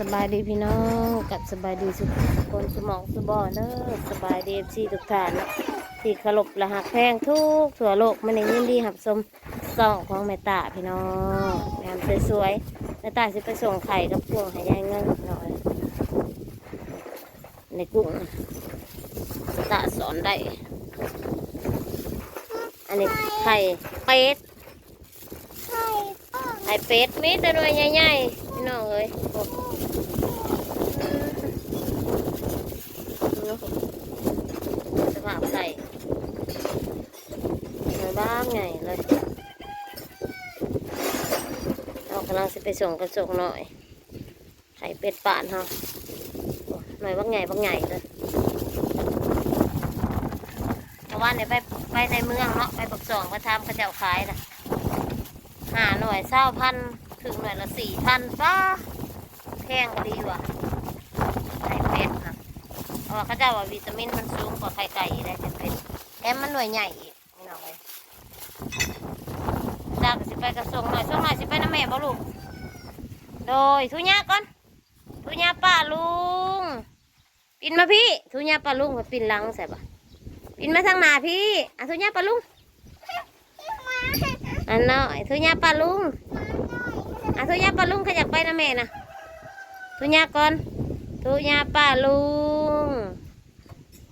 สบายดีพี่น้องกับสบายดีสุขสุขคนสมองสุบอเนอะสบายดีซีทุกท่านเนาะที่เคารพและหักแพงทุกทั่วโลกมันในยินดีหับสมซองของแม่ตาพี่น้องงามสวยๆแม่ตาสิไปส่งไข่กับพวงให้ยายเงินหน่อยในกุ้งตาสอนได้อันนี้ไข่เป็ดไข่เป็ดมีแต่หน่วยใหญ่ๆพี่น้องเอ้ย โอ้สภาพไข่หน่วยบ้างไงเลยเรากำลังจะไปส่งกระส่งหน่อย ไข่เป็ดป่านเฮาโอ้หน่วยบ้างไงบ้างไงเลยเพราะว่าเนี่ยไปไปในเมืองเนาะไปปักสองไปทำกระเจ้าขายนะหาหน่วยเศร้าพันถึงหน่วยละสี่พันป้าแพงดีว่ะไข่เป็ดค่ะเพ ราะว่าเขาจะว่าวิตามินมันสูงกว่าไข่ไก่ได้ไข่เป็ดแถมมันหน่วยใหญ่อีกนี่น้องเลยจ้าก็สิไปกระทรวงหน่อยส่งหน่อยสิไปน้ำแม่บ่ลูกโดยทุญาก่อนทุญาป้าลุงปินมาพี่ทุญาป้าลุงไปปินหลังใส่ปะปินมาทางหน้าพี่อะทุญาป้าลุงอันน้อยทุญาปลาลุงอะทุญาปลาลุงขยักไปนะแม่นะทุญาก่อน ทุญาปลาลุง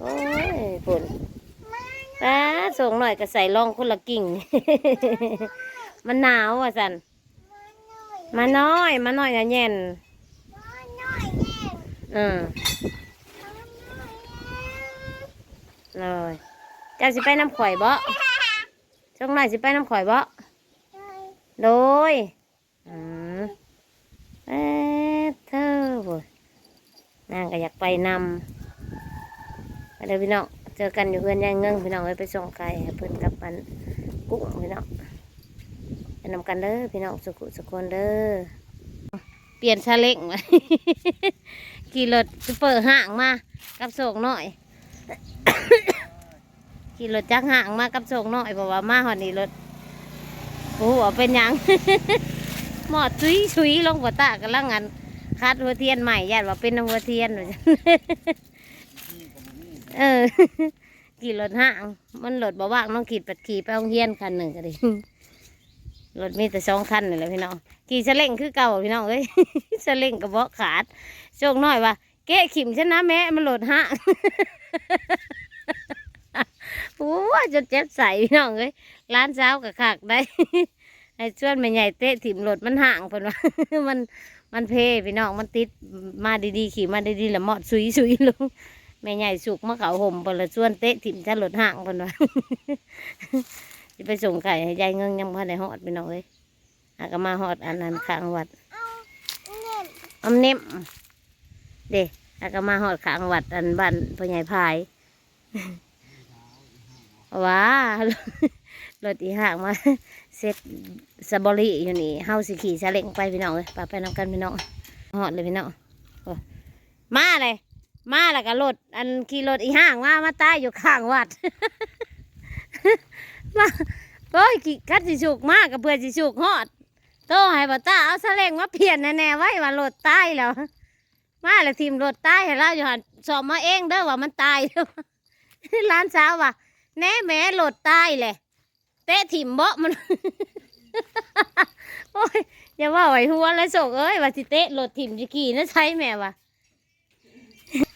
โอ้ยปุ่นป้าส่งหน่อยก็ใส่รองคนละกิ่ง มันหนาวอะสัน มาน้อย มาน้อยนะเย็นอืมเลยเจ้าสิไปน้ำข่อยบ่ช่วงหน่อยสิไปน้ำข่อยบ่โดยอืมเอ๊ะเธอบ่ นางก็อยากไปนำไปเลยพี่น้องเจอกันอยู่เพื่อนยายเงิงพี่น้องไว้ไปส่งไก่ให้เพื่อนกับมันกุ้งพี่น้องไปนำกันเด้อพี่น้องสุขุสุขคนเด้อเปลี่ยนชาเล็กมาขี่รถจะเปิดห่างมากับโศกหน่อยขี่รถจักห่างมากับโศกหน่อยบอกว่ามาหอนี้รถโอ้โหเป็นยังหมอดชุยชุยลงหัวตากำลังงาน คัดหัวเทียนใหม่ญาติว่าเป็นน้ำหัวเทียนว่าจั่นเออกี่รถห้างมันรถบ่ว่างน้องขีดปัดขี่ไปโรงเรียนคันหนึ่งก็ดิรถมีแต่สองคันนี่แหละพี่น้องขี่สเล่งคือเก่าพี่น้องเอ้ยสเล่งกระบอกขาดโชคน้อยว่าเก๊ขิมชนะแม่มันรถห้างโอ้ยจนเจ็บใส่พี่น้องเอ้ยร้านเช้ากับขากได้ไอ้ชวนแม่ใหญ่เตะถิ่มรถมันห่างเพิ่นว่ามัน มันเพพี่น้องมันติดมาดีๆขี่มาดีๆแล้วหมอดสุยสุยลงแม่ใหญ่สุกมาเขาห่มเพิ่นละชวนเตะถิ่มจะรถห่างเพิ่นว่าจะไปส่งไก่ให้ยายเงิงยังพอได้ฮอดพี่น้องเอ้ยอาก็มาฮอดอันนั้นข้างวัดอมเน็มเด็อาก็มาฮอดข้างวัดอันบ้านพ่อใหญ่พายว้ารถอีห่างมา เซ็ตสบอรี่อยู่นี่เฮาสิขี่ซาเล้งไปพี่น้องเลยไปไปนำกันพี่น้องหอดเลยพี่น้องมาเลย มาแล้วก็รถอันขี่รถอีห่างมามาตายอยู่ข้างวัด มาโอ้ยขี่คัดสิสุกมากกับเพื่อสิสุกฮอดโตให้บ่ตาเอาซาเล้งมาเปลี่ยนแน่ๆไว้ว่ารถตายแล้วมาแล้วทีมรถตายให้เราอยู่หันสอบมาเองเด้อว่ามันตายเด้อร้านสาวว่าแน่แม่รถตายเลย เตะถิ่มเบาะมัน โอ้ยอย่าว่าไหวหัวเลยโศกเอ้ยว่าสิเตะรถถิ่มจะขี่นะใช่แม่วะ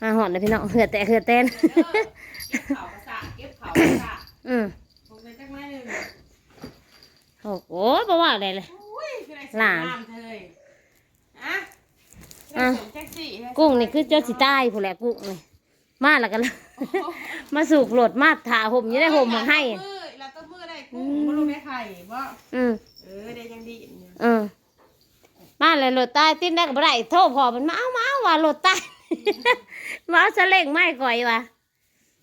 มาหอดเลยพี่น้องเหือแตะเหือแตนเก็บเขากระสาเก็บเขากระสาอืมผมเป็นจักไม้หนึ่งโอ้โหบ่ว่าอะไรเลยอุ้ยคืออะไรหลานน้ำเธออะอะสมแท็กซี่กุ้งนี่คือเจ้าสิใต้ผู้นแหละกุ้งนี่มาแล้วกันมาสูบรถมาถ่าห่มอยังได้ห่มมาให้ มือแล้วก็มือได้ กุ้งมาลงในไข่บ่อืมเออได้ยังดีเนี่ยอืมมาเลยรถใต้ติ้นได้กับไรโทษพอมันมาเอามาเอาว่ารถใต้ มาเอาสเล่งไม่ก่อยว่ะ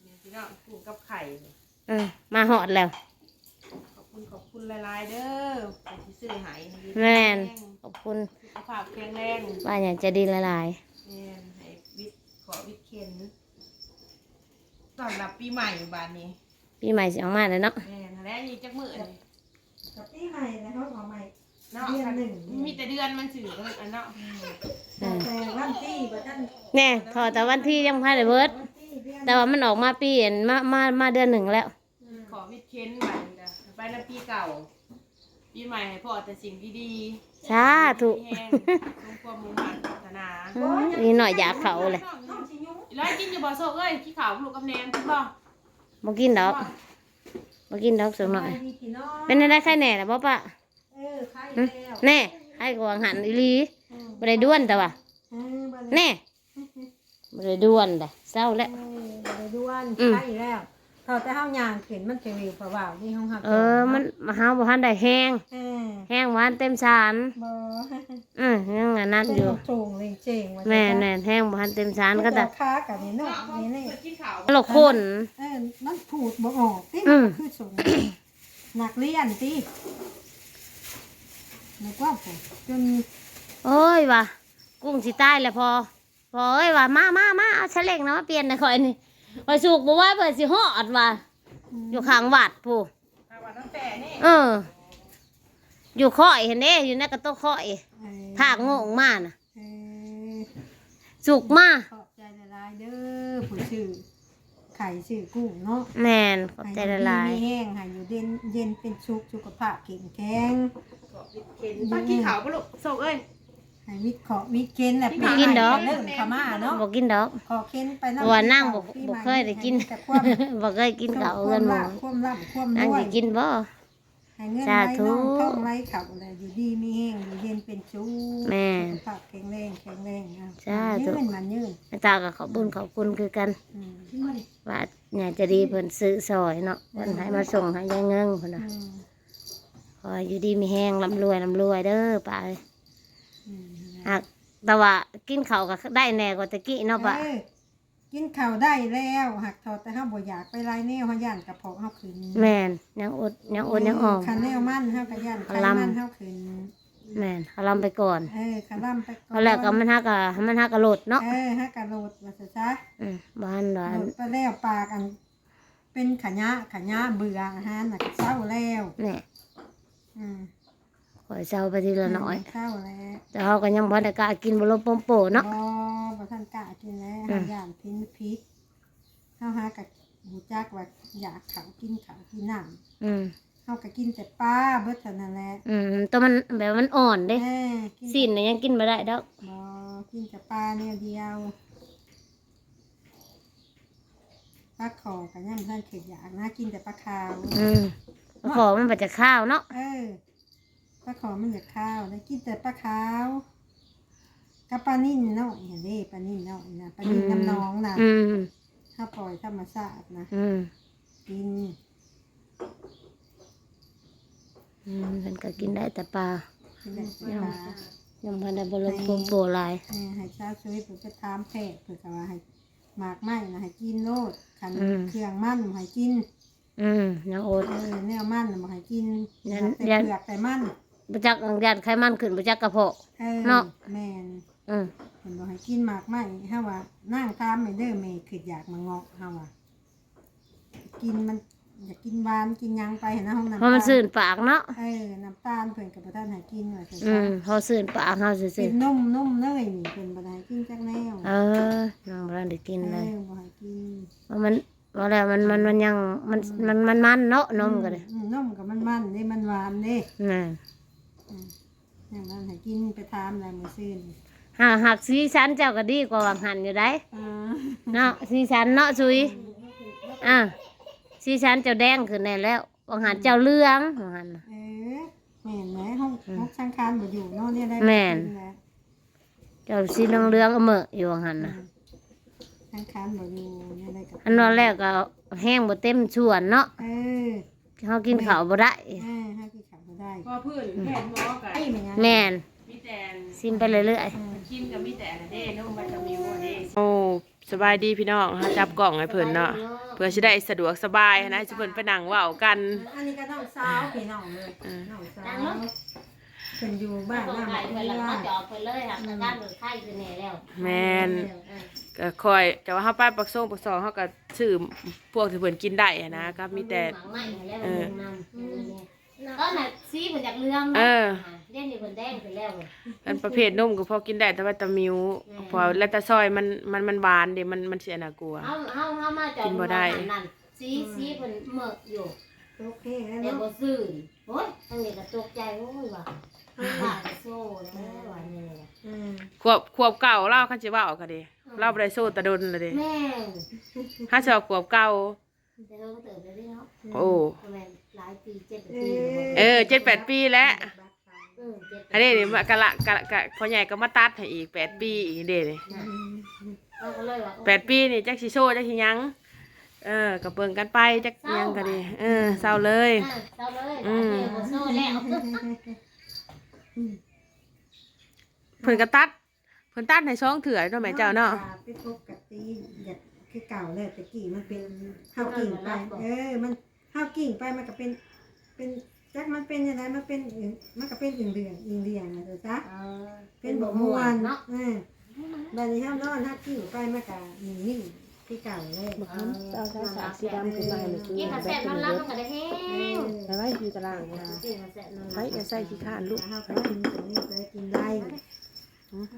เนี่ยพี่น้องกุ้งกับไข่อืมมาหอดแล้ว ขอบคุณขอบคุณหลายๆเด้อที่ซื้อใหายแม่น ขอบคุณสุขภาพแข็งแรงว่าอย่างจะดีละลาย แม่นให้วิทย์ขอวิทย์เข็นสำหรับปีใหม่บานนี้ ปีใหม่สิออกมาแล้วเนาะแม่นแล้วนี่จักมือนี่กับปีใหม่นะครับขอใหม่ เนาะเดือนหนึ่ง มีแต่เดือนมันสื่ออันเนาะอืมแต่ว่าแน่ถอดแต่วันที่ยังพันได้เบิดแต่ว่ามันออกมาปีเห็นมามามาเดือนหนึ่งแล้ว ขอวิดเค้นใหม่จ้ะไปน้ำปีเก่าปีใหม่ให้พ่อแต่สิ่งดีๆสาธุ แห้งสมความมุ่งมั่นปรารถนาอืมนี่หน่อยอยากเขาเลยแล้วกินอยู่บ่โซเอ้ยขี้ขาวลูกกำแนนกินบ่ มากินดอกมากินดอกสักหน่อยดีพี่น้องเป็นได้ไข่แหน่ละบ่ปะเออใครหึแล้วแน่ไข่กวางหันอีหลีบ่ได้ด้วนแต่ว่าเออบ่ได้แน่บ่ได้ด้วนแต่เศร้าแล้วเออบ่ได้ด้วนอืมใครแล้ว เท่าแต่เฮาย่างขึ้นมันจะวิวประว่าวที่ห้องหักเออ มันมาหาบ่ทันได้แห้ง เออแห้งหวานเต็มสารบ่อือยังอันนั้นเป็นอยู่โจ่งเลยเจ๋งว่าแม่แน่แห้งบ่ทันเต็มสารก็แต่ค้ากับนี่เนาะนี่นี่ขี้ขาวโลกคน เออมันผูดบ่ออกติอืม คือส่งนักเรียนตินึกว่าผมจนโอ้ยว่ะกุ้งสิตายแล้วพอ พอเอ้ยว่ะมามามาเอาเฉลงนะมาเปลี่ยนหนะข่อยนี่ ข่อยสุกบ่ว่าเพิ่นสิฮอดว่ะอยู่ข้างวัดผู้แต่ว่าตั้งแต่นี่เออ อยู่ข้อยเห็นเด้อยู่ในกระโต๊ะข้อยเออทากโง่งมาน่ะเออสุกมาขอบใจละลายเด้อผู้ชื่อไข่ชื่อกุ้งเนาะแม่นขอบใจละลายให้อยู่ดีมีแห้งให้อยู่เย็นเย็นเป็นสุขสุขภาพแข็งแข็งขอวิดเค้นป้าขี้ขาวปะลูกโซเอ้ย ให้วิทย์ขอวิทย์เค้นแหละกินปีกินดอกใหม่เริ่มเข้ามาเนาะบ่กินดอก ขอเค้นไปเพราะว่านั่งบ่ปีบ่ใหม่เคยได้กินให้แต่ความบ่เคยกินข้าวควาเงินหมูลาภความร่ำความนั่งรวย สิกินบ่ ให้เงินสาไหลธุน้องท่องไหลเขาเลยอยู่ดีมีแห้งอยู่เย็นเป็นสุขแม่สุขภาพแข็งแรงแข็งแรงอะสาธุยืนมันยืนแม่ตาก็ขอบคุญขอบคุณคือกันอืมว่าเนี่ยจะดีเพิ่นซื้อซอยเนาะเพิ่นให้มาส่งให้ยายเงิงเพิ่นน่ะอืมขออยู่ดีมีแห้งร่ำรวยร่ำรวยเด้อป้าเอ้ยอืม หากแต่ว่ากินข้าวก็ได้แน่กว่าตะกี้เนาะป้าเออกินข้าวได้แล้วหักทอดแต่ห้าบ่อยากไปไล่แนวเฮาย่านกระเพาะเฮาขึ้นแม่นยังอดยังอดยังออม คันแนวมันเฮาก็ย่านไขลำ มันเฮาขึ้นแม่นเขาลำไปก่อนเออคันล่ำไปก่อนเขาแล้วก็มันฮักกะมันฮักกะโหลดเนาะเออฮักกะโหลดว่าซะซะอืมบ้านหลาโหลนดไปแล้วปากอัน เป็นขะยะขะยะเบื่ออาหารน่ะก็เศร้าแล้ว เนี่ยอืม ขอยเศร้าไปทีละน้อยเศร้าแล้ว แต่เขาก็ยังบ่ได้กล้ากินบ่ลมปมโปเนาะ บ่บ่ทันกะกินแล้วอืเฮามย่านพิษพิษเฮาหากะหูจักว่าอยากข้าวกินข้าวกินน้ำอืมเฮาก็กินแต่ปลาเบิดเท่านั้นแหละอืมตัวมันแบบมันอ่อนเด้เออกินสิ้นน่ะยังกินบ่ได้ดอกบ่กินแต่ปลาแนวเดียวปลาขอกันยังท่านเข็ดอยากนะกินแต่ปลาขาว อืมขอมันบ่จะข้าวเนาะ เออ ปลาขอมันอยากข้าวแล้วกินแต่ปลาขาวกับปลานิ่นเนาะเห็นเด้ปลานิ่นเนาะนะปลานิ่นน้ำหน้องนะอืมถ้าปล่อยธรรมชาตินะอืมกินอืมเพิ่นก็กินได้แต่ปลากินแต่ปลายังบ่ได้บ่ลมปมโปหลายเออให้ชาวช่วยเพื่อไปถามแพทย์เพื่อก็ว่าให้หมากไม้นะให้กินโลดขันเครื่องมันบ่ให้กิน อืมยังอดเออแนวมันน่ะบ่ให้กินยันแต่ยันเปลือกแต่มัน บ่จักญาติไขมันขึ้นบ่จักกระเพาะ เออเนาะ แม่นอืมเห็นบ่ให้กินหมากไม้เฮาว่านั่งตามไม่เด้อแม่คืออยากมาเงาะเฮาว่ากินมันอยากกินหวานกินหยังไปเห็นนะห้องน้ำเพราะมันตาลสื่นปากเนาะเออน้ำตาลเพิ่นก็บ่ทันให้กินว่าซั่นอืซะมพอสื่นปากเฮาซื่เป็อนนมนมเนยนี่เพิ่นบ่ได้ให้กินจักแนวๆเออน้องบ่ได้กินเลย ออบ่ให้กิน ว่ามันว่าแล้วมันมันมันยังมันมันมันมันเนาะนมก็เลยอืนมก็มันมันเด้มันหวานเด้น่ะอืม อย่างนั้นให้กินไปทามอะไรมื้อซื่นหากหากสีสันเจ้าก็ดีกว่าวังหันอยู่ได้อ่าเนาะสีสันเนาะซุยอะสีสันเจ้าแดงขึ้นแน่แล้ววังหันเจ้าเหลืองวังหันน่ะ เออแม่นไหมห้องห้องช่างคานบ่อยู่เนาะเนี่ยได้แม่น กิล้วเจ้าสีเหลืองเหลืองๆเอาเมอะอยู่วังหันน่ะช่างคานบ่อยู่เนี่ยได้กับอันนั้นแรกก็แห้งบ่เต็มส่วนเนาะเออเฮากินข้าวบ่ได้เออให้พี่ขับบ่ ได้พอพื้นแพทย์หมอกับไอ้แม่นแม่นมีแต่ซิมไปเรื่อยกินกับมีแต่อันเด้นุ่มมันจะมีหัวเด้โอ้สบายดีพี่น้องฮะจับกล่องให้ๆเพิ่นเนาะเพื่อสิได้สะดวกสบายนะสิเพิ่นไปนั่งเว้ากันอันนี้ก็น้องสาวพี่น้องเลยน้องสาวเพิ่นอยู่บ้านต้องน้ำไก่เพื่เพิ่นแล้วอก็นจอกไปเลยค่ะกระด้านหรือไข่คือแน่แล้วแม่นก็คอยแต่ว่าเฮาไปปักส่งปักซองเฮาก็ซื้อพวกที่เพิ่นกินได้อะนะก็มีแต่หมัง ไหม้แล้วมันนำก็น่ะสีเหมือนจากเรื่องเออเล่นอยู่คนแดงไปแล้วเลยอันประเภทนมก็พอกินได้แต่ว่าตะมิวเพอแล้วแต่ซอยมันมันมันหวานเดี๋ยวมันมันเสียน่ากลัว เฮาเฮาเฮามาจอกินบ่ได้ นั่นสีสีเพิ่นเหมิกอยู่โอเคแล้วแต่เนาะบ่ซื่นโอ้ยอันนี้ก็ตกใจโอ้ยว่ะว่าจะโซ่แล้วว่านี่แหละอืมขวบขวบเก่าเล่าคันสิว่าออกก็ดีเล่าบ่ได้โซ่ตะดนเลยเดิแม่งถ้าสิเอาขวบเก่า แต่เราก็เติบไปเนาะโอ้ประมาณหลายปีเจ็ดเอปีเออเจ็ดแปดปีแล้วเออเจ็ดอันนี้นี่มากะละกะละกะพ่อใหญ่ก็มาตัดให้อีกแปดปีอีกเด้นี่น่ะเอาก็เลยว่าแปดปีนี่จักสิโซ่จักสิหยังเออก็เบิ่งกันไปจักหยังก็ดีเออเศร้าเลยอะเอาเลยอืมเดี๋ยวบ่โซ่แล้วเพิ่นก็ตัดเพิ่นตัดให้สองเถื่อเนาะแม่เจ้าเนาะ ไปพบกับตีอยากคือเก่าเลยตะกี้มันเป็นข้าวกิ่งไป เออ มันข้าวกิ่งไปมันก็เป็น เป็นจักมันเป็นยังไงมันเป็นอื่นมันก็เป็นอื่นเรืองอื่นเรียงนะเด้อจ้ะเออเป็นบ่ม่วนเนาะเออบัดนี้ห้ามนอนห้ากิ่งไปมันก็นิ่งๆคือเก่าเลยเอาสายสายสีดำขึ้นมาให้มันกินข้าวแซ่บนอนรับมันก็ได้แห้งไปไว้อยู่ตารางนะกินข้าวแซ่บนอนไปรับอย่าใส่ขี้ข้านลูกเฮาก็กินตรงนี้เลยกินได้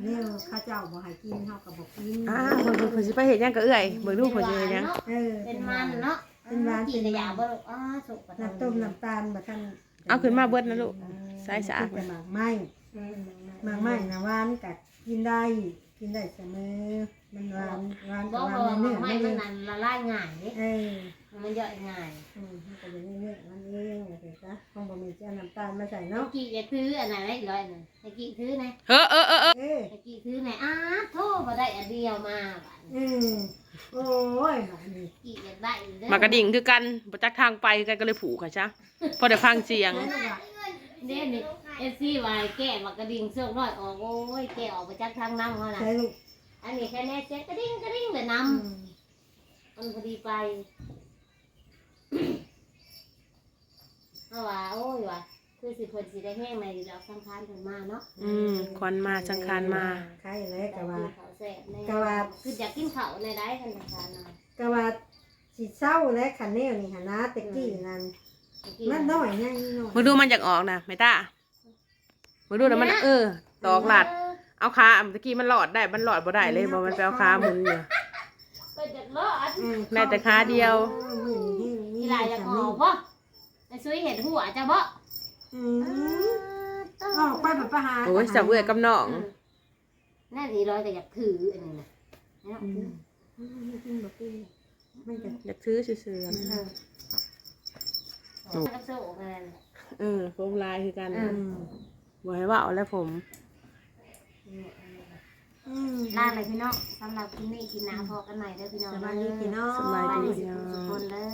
เนี่ยข้าเจ้าบ่ให้กินเฮาก็บ่กินอ้าเพิ่นเพิ่นเพิ่นสิไปเฮ็ดหยังก็เอื้อยเบิ่งดูเพิ่นสิเฮ็ดหยังเออเป็นมันเนาะเป็นหวานกินกระยาบ่ลูกอ้าสุกกระน้ำต้มน้ำตาลบ่ทันเอาขึ้นมาเบิดนะลูกใส่สะอาดแต่หมากไหม้หมากไหม้นะหวานกักินได้ กินได้เสมอมันหวานหวานบ่กับหบ่วานในเนื้อไม่มันเอมันงนั่นละลายง่ายเด้เออมันย่อยง่ายอืมมันก็อยู่ในเนื้อมันเองว่าแต่จ้ะคงบ่มีเจ้าน้ำตาลมาใส่ตะเนาะกี้จะถืออันไหนได้ร้อยหนึงตะกี้ถือไหนเฮ้อเออเออเออเออตะกี้ถือไหนอ้าโทษบ่ได้อันเดียวมาบัดอืมโอ้ยหมานี่กี้อยากได้อยู่เด้อมากระดิ่งคือกันบ่จักทางไปกันก็เลยผูกค่ะจ้ะพอได้ฟังเสียงเด้นี่ เอฟซีวายแก้มากระดิ่งเสื้อน้อยออกโอ้ยแก้ออกไปจากทางน้ำเขาน่ะใส่ลูกอันนี้แค่แน่เจ๊กระดิ่งกระดิ่งเลยน้อืมำมันพอดีไปเอาว่าโอ้ยว่ะคือสิเพิ่นสิได้แห้งในดอกสังขารเพิ่นมาเนาะอืมควันมาสังคารมาใครเลยกะว่าเขาแซ่บแน่กะว่าคืออยากกินข้าวในได้กันสังขารน่ะกะว่าสิเศร้าและคันแนวนี่หนนะตะกี้นั่นมันน้อยยังน้อยมึงดูมันอยากออกนะไม่ต้า มึงดูแล้วมันเออตอกหลัด เอาขาเมื่อกี้มันหลอดได้ มันหลอดบ่ได้เลยบ่มันไปเอาขาหมุนอยู่ก็จะรอดอืมแม่แต่ขาเดียวมื้อนี้นี่นี่ลายอยากออกบ่ไอ้ซุยเห็นหัวจ้ะบ่อืมออกไปแบบประหารโอ้ยสับเอื้อยกับน้องนั่นอีร้อยก็อยากถืออันนี้นะเนาะอืมมันกินบ่กินมันก็อยากซื้อซื่อๆเอนะอกับโซ่กันนั่นแหละเออผมลายคือกันอือืม บ่ให้ว่าเอาแล้วผมอืมลาเลยพี่น้องสำหรับคลิปนี้กินน้ำพอกันใหม่เด้อพี่น้องสบายดีพี่น้องสบายดีสุขสุขคนเด้